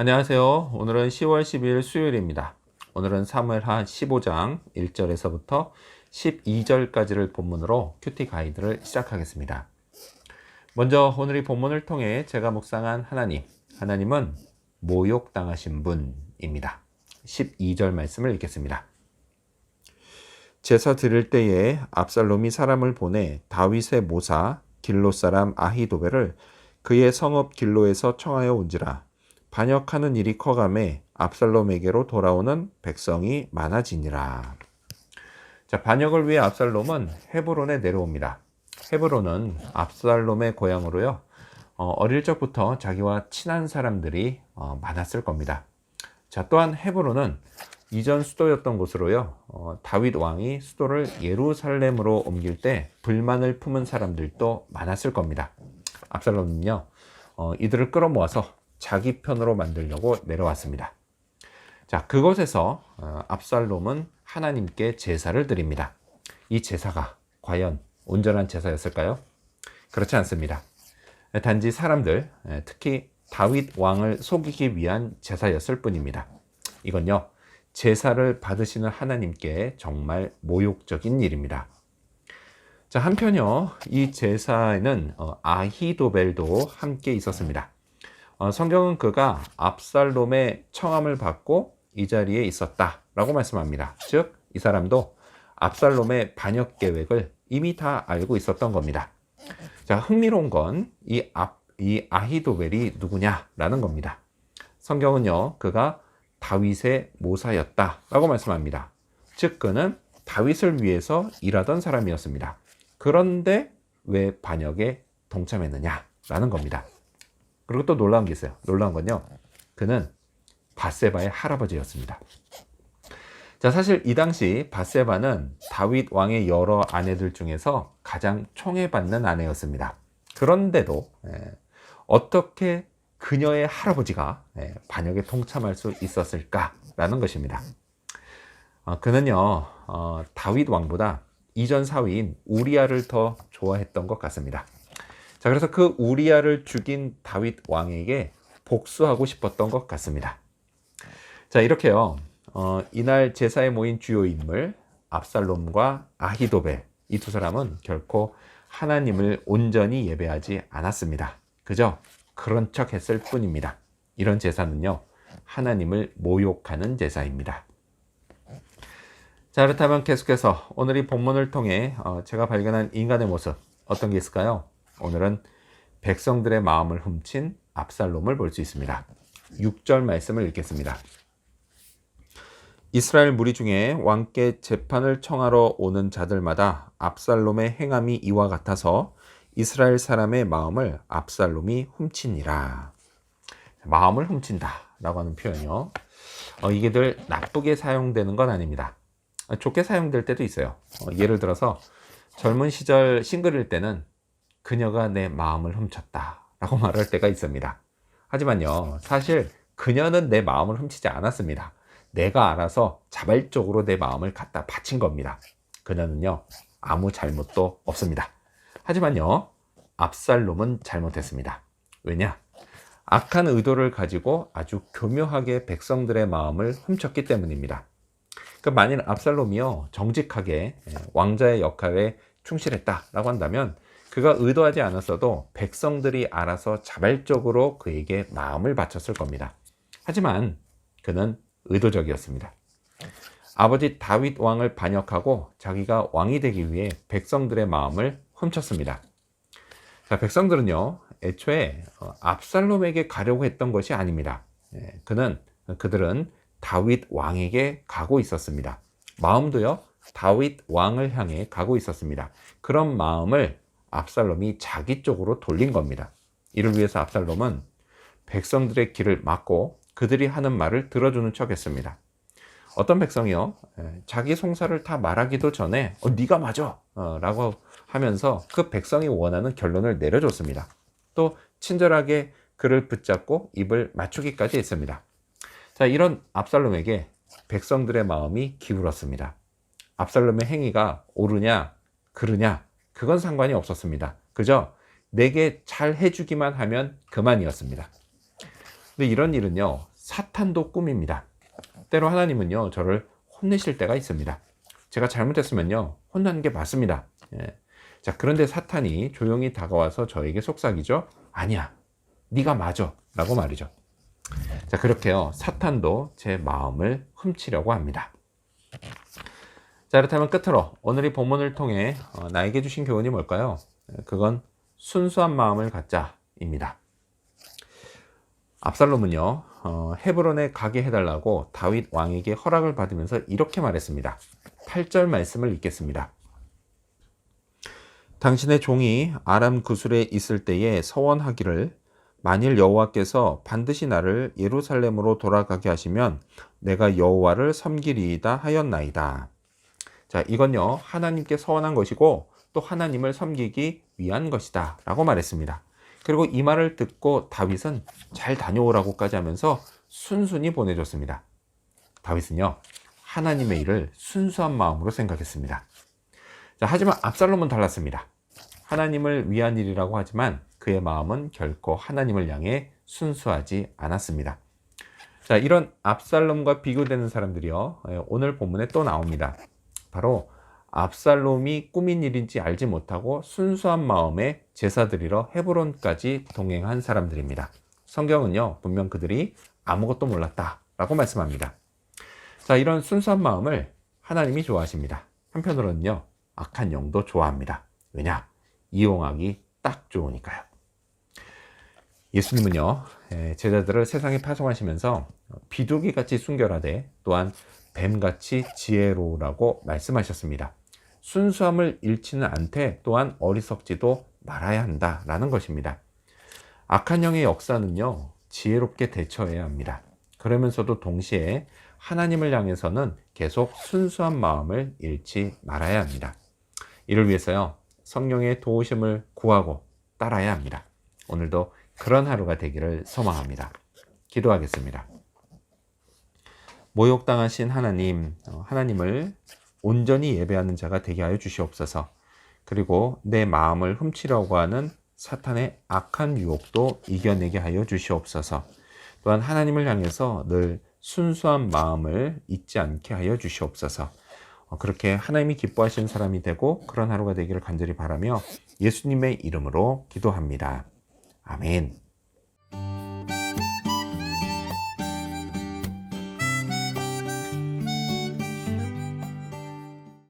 안녕하세요. 오늘은 10월 10일 수요일입니다. 오늘은 사무엘하 15장 1절에서부터 12절까지를 본문으로 큐티 가이드를 시작하겠습니다. 먼저 오늘 이 본문을 통해 제가 묵상한 하나님, 하나님은 모욕당하신 분입니다. 12절 말씀을 읽겠습니다. 제사 드릴 때에 압살롬이 사람을 보내 다윗의 모사 길로 사람 아히도벨을 그의 성읍 길로에서 청하여 온지라 반역하는 일이 커감에 압살롬에게로 돌아오는 백성이 많아지니라. 자, 반역을 위해 압살롬은 헤브론에 내려옵니다. 헤브론은 압살롬의 고향으로요. 어, 릴 적부터 자기와 친한 사람들이 어, 많았을 겁니다. 자, 또한 헤브론은 이전 수도였던 곳으로요. 어, 다윗 왕이 수도를 예루살렘으로 옮길 때 불만을 품은 사람들도 많았을 겁니다. 압살롬은요. 어, 이들을 끌어모아서 자기 편으로 만들려고 내려왔습니다. 자, 그곳에서 어, 압살롬은 하나님께 제사를 드립니다. 이 제사가 과연 온전한 제사였을까요? 그렇지 않습니다. 단지 사람들, 특히 다윗 왕을 속이기 위한 제사였을 뿐입니다. 이건요, 제사를 받으시는 하나님께 정말 모욕적인 일입니다. 자, 한편요, 이 제사에는 어, 아히도벨도 함께 있었습니다. 어, 성경은 그가 압살롬의 청함을 받고 이 자리에 있었다라고 말씀합니다. 즉, 이 사람도 압살롬의 반역 계획을 이미 다 알고 있었던 겁니다. 자, 흥미로운 건이 이 아히도벨이 누구냐라는 겁니다. 성경은요, 그가 다윗의 모사였다라고 말씀합니다. 즉, 그는 다윗을 위해서 일하던 사람이었습니다. 그런데 왜 반역에 동참했느냐라는 겁니다. 그리고 또 놀라운 게 있어요. 놀라운 건요. 그는 바세바의 할아버지였습니다. 자, 사실 이 당시 바세바는 다윗 왕의 여러 아내들 중에서 가장 총애받는 아내였습니다. 그런데도 예, 어떻게 그녀의 할아버지가 예, 반역에 통참할 수 있었을까라는 것입니다. 어, 그는요 어, 다윗 왕보다 이전 사위인 우리아를 더 좋아했던 것 같습니다. 자, 그래서 그 우리아를 죽인 다윗 왕에게 복수하고 싶었던 것 같습니다. 자, 이렇게요. 어, 이날 제사에 모인 주요 인물 압살롬과 아히도벨 이 두 사람은 결코 하나님을 온전히 예배하지 않았습니다. 그저 그런 척 했을 뿐입니다. 이런 제사는요, 하나님을 모욕하는 제사입니다. 자, 그렇다면 계속해서 오늘 이 본문을 통해 어, 제가 발견한 인간의 모습 어떤 게 있을까요? 오늘은 백성들의 마음을 훔친 압살롬을 볼 수 있습니다. 6절 말씀을 읽겠습니다. 이스라엘 무리 중에 왕께 재판을 청하러 오는 자들마다 압살롬의 행함이 이와 같아서 이스라엘 사람의 마음을 압살롬이 훔치니라. 마음을 훔친다 라고 하는 표현이요. 어, 이게 늘 나쁘게 사용되는 건 아닙니다. 좋게 사용될 때도 있어요. 어, 예를 들어서 젊은 시절 싱글일 때는 그녀가 내 마음을 훔쳤다 라고 말할 때가 있습니다. 하지만요, 사실 그녀는 내 마음을 훔치지 않았습니다. 내가 알아서 자발적으로 내 마음을 갖다 바친 겁니다. 그녀는요, 아무 잘못도 없습니다. 하지만요, 압살롬은 잘못했습니다. 왜냐? 악한 의도를 가지고 아주 교묘하게 백성들의 마음을 훔쳤기 때문입니다. 그 만일 압살롬이요, 정직하게 왕자의 역할에 충실했다라고 한다면 그가 의도하지 않았어도 백성들이 알아서 자발적으로 그에게 마음을 바쳤을 겁니다. 하지만 그는 의도적이었습니다. 아버지 다윗 왕을 반역하고 자기가 왕이 되기 위해 백성들의 마음을 훔쳤습니다. 자, 백성들은요, 애초에 어, 압살롬에게 가려고 했던 것이 아닙니다. 예, 그는 그들은 다윗 왕에게 가고 있었습니다. 마음도요, 다윗 왕을 향해 가고 있었습니다. 그런 마음을 압살롬이 자기 쪽으로 돌린 겁니다. 이를 위해서 압살롬은 백성들의 길을 막고 그들이 하는 말을 들어주는 척 했습니다. 어떤 백성이요, 자기 송사를 다 말하기도 전에, 어, 네가 맞아! 어, 라고 하면서 그 백성이 원하는 결론을 내려줬습니다. 또 친절하게 그를 붙잡고 입을 맞추기까지 했습니다. 자, 이런 압살롬에게 백성들의 마음이 기울었습니다. 압살롬의 행위가 옳으냐, 그르냐, 그건 상관이 없었습니다. 그저 내게 잘 해주기만 하면 그만이었습니다. 근데 이런 일은요, 사탄도 꿈입니다. 때로 하나님은요, 저를 혼내실 때가 있습니다. 제가 잘못했으면요, 혼나는 게 맞습니다. 예. 자, 그런데 사탄이 조용히 다가와서 저에게 속삭이죠. 아니야, 네가 맞아. 라고 말이죠. 자, 그렇게요, 사탄도 제 마음을 훔치려고 합니다. 자, 그렇다면 끝으로 오늘 이 본문을 통해 어, 나에게 주신 교훈이 뭘까요? 그건 순수한 마음을 갖자입니다. 압살롬은요, 어, 헤브론에 가게 해달라고 다윗 왕에게 허락을 받으면서 이렇게 말했습니다. 8절 말씀을 읽겠습니다. 당신의 종이 아람 구술에 있을 때에 서원하기를 만일 여호와께서 반드시 나를 예루살렘으로 돌아가게 하시면 내가 여호와를 섬기리이다 하였나이다. 자, 이건요, 하나님께 서원한 것이고 또 하나님을 섬기기 위한 것이다. 라고 말했습니다. 그리고 이 말을 듣고 다윗은 잘 다녀오라고까지 하면서 순순히 보내줬습니다. 다윗은요, 하나님의 일을 순수한 마음으로 생각했습니다. 자, 하지만 압살롬은 달랐습니다. 하나님을 위한 일이라고 하지만 그의 마음은 결코 하나님을 향해 순수하지 않았습니다. 자, 이런 압살롬과 비교되는 사람들이요, 예, 오늘 본문에 또 나옵니다. 바로 압살롬이 꾸민 일인지 알지 못하고 순수한 마음에 제사 드리러 헤브론까지 동행한 사람들입니다. 성경은요, 분명 그들이 아무것도 몰랐다 라고 말씀합니다. 자, 이런 순수한 마음을 하나님이 좋아하십니다. 한편으로는요, 악한 영도 좋아합니다. 왜냐? 이용하기 딱 좋으니까요. 예수님은요, 에, 제자들을 세상에 파송하시면서 비둘기 같이 순결하되 또한 뱀같이 지혜로우라고 말씀하셨습니다. 순수함을 잃지는 않되 또한 어리석지도 말아야 한다라는 것입니다. 악한 영의 역사는요, 지혜롭게 대처해야 합니다. 그러면서도 동시에 하나님을 향해서는 계속 순수한 마음을 잃지 말아야 합니다. 이를 위해서요, 성령의 도우심을 구하고 따라야 합니다. 오늘도 그런 하루가 되기를 소망합니다. 기도하겠습니다. 모욕당하신 하나님, 어, 하나님을 온전히 예배하는 자가 되게 하여 주시옵소서. 그리고 내 마음을 훔치려고 하는 사탄의 악한 유혹도 이겨내게 하여 주시옵소서. 또한 하나님을 향해서 늘 순수한 마음을 잊지 않게 하여 주시옵소서. 어, 그렇게 하나님이 기뻐하시는 사람이 되고 그런 하루가 되기를 간절히 바라며 예수님의 이름으로 기도합니다. 아멘.